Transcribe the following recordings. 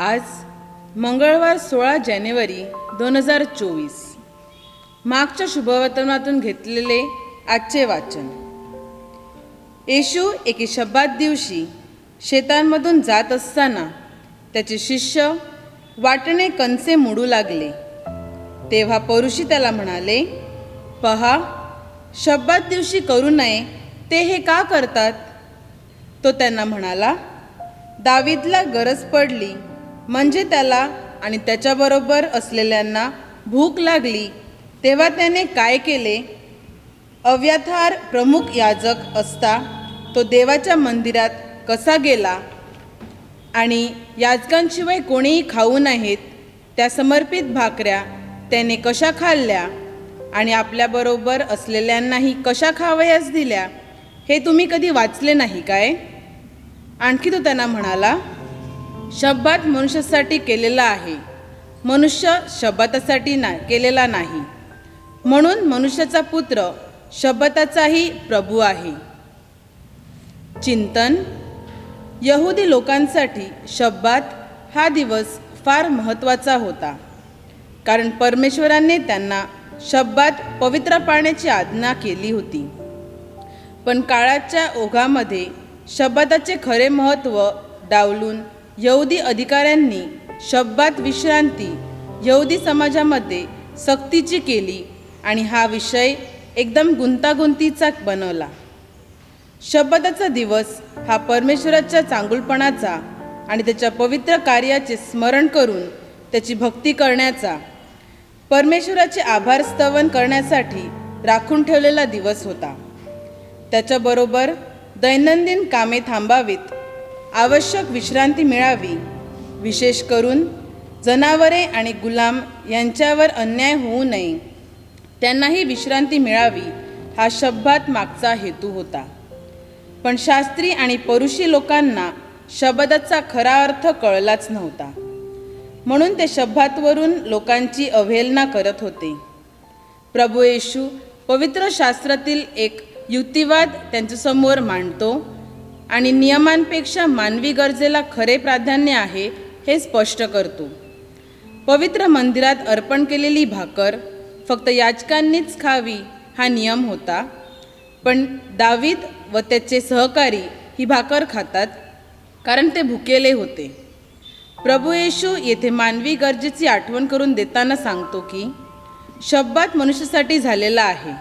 आज मंगळवार सोळा जानेवारी दोन हजार चोवीस. मागच्या शुभवर्तनातून घेतलेले आजचे वाचन. येशू एके शब्दात दिवशी शेतांमधून जात असताना त्याचे शिष्य वाटणे कंचे मोडू लागले. तेव्हा परुषी त्याला म्हणाले पहा शब्दात दिवशी करू नये ते हे का करतात? तो त्यांना म्हणाला दावीदला गरज पडली म्हणजे त्याला आणि त्याच्याबरोबर असलेल्यांना भूक लागली तेव्हा त्याने काय केले? अव्याथार प्रमुख याजक असता तो देवाच्या मंदिरात कसा गेला? आणि याजकांशिवाय कोणीही खाऊ नाहीत त्या समर्पित भाकऱ्या त्याने कशा खाल्ल्या? आणि आपल्याबरोबर असलेल्यांनाही कशा खावयास दिल्या? हे तुम्ही कधी वाचले नाही काय? आणखी तो त्यांना म्हणाला शब्दात मनुष्यासाठी केलेला आहे. मनुष्य शब्दासाठी ना केलेला नाही. म्हणून मनुष्याचा पुत्र शब्दाचाही प्रभू आहे. चिंतन. यहुदी लोकांसाठी शब्दात हा दिवस फार महत्त्वाचा होता. कारण परमेश्वराने त्यांना शब्दात पवित्र पाण्याची आज्ञा केली होती. पण काळाच्या ओघामध्ये शब्दाचे खरे महत्त्व डावलून यहुदी अधिकाऱ्यांनी शब्दात विश्रांती यहुदी समाजामध्ये सक्तीची केली आणि हा विषय एकदम गुंतागुंतीचा बनवला. शब्दाचा दिवस हा परमेश्वराच्या चांगुलपणाचा आणि त्याच्या पवित्र कार्याचे स्मरण करून त्याची भक्ती करण्याचा परमेश्वराचे आभार स्तवन करण्यासाठी राखून ठेवलेला दिवस होता. त्याच्याबरोबर दैनंदिन कामे थांबावीत आवश्यक विश्रांती मिळावी. विशेष करून जनावरे आणि गुलाम यांच्यावर अन्याय होऊ नये. त्यांनाही विश्रांती मिळावी हा शब्दात मागचा हेतू होता. पण शास्त्री आणि परुषी लोकांना शब्दाचा खरा अर्थ कळलाच नव्हता. म्हणून ते शब्दातवरून लोकांची अवहेलना करत होते. प्रभू येशू पवित्र शास्त्रातील एक युक्तिवाद त्यांच्यासमोर मांडतो आणि नियमांपेक्षा मानवी गरजेला खरे प्राधान्य आहे हे स्पष्ट करतो. पवित्र मंदिरात अर्पण केलेली भाकर फक्त याचकांनीच खावी हा नियम होता. पण दावीद व त्याचे सहकारी ही भाकर खातात कारण ते भुकेले होते. प्रभू येशू येथे मानवी गरजेची आठवण करून देताना सांगतो की शब्दात मनुष्यासाठी झालेला आहे.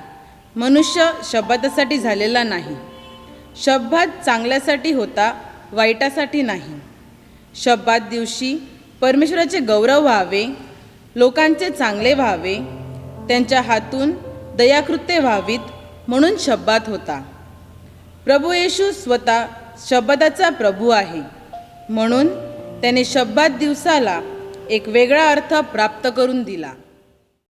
मनुष्य शब्दासाठी झालेला नाही. शब्दात चांगल्यासाठी होता वाईटासाठी नाही. शब्दात दिवशी परमेश्वराचे गौरव व्हावे लोकांचे चांगले व्हावे त्यांच्या हातून दयाकृत्य व्हावीत म्हणून शब्दात होता. प्रभू येशू स्वतः शब्दाचा प्रभू आहे. म्हणून त्याने शब्दात दिवसाला एक वेगळा अर्थ प्राप्त करून दिला.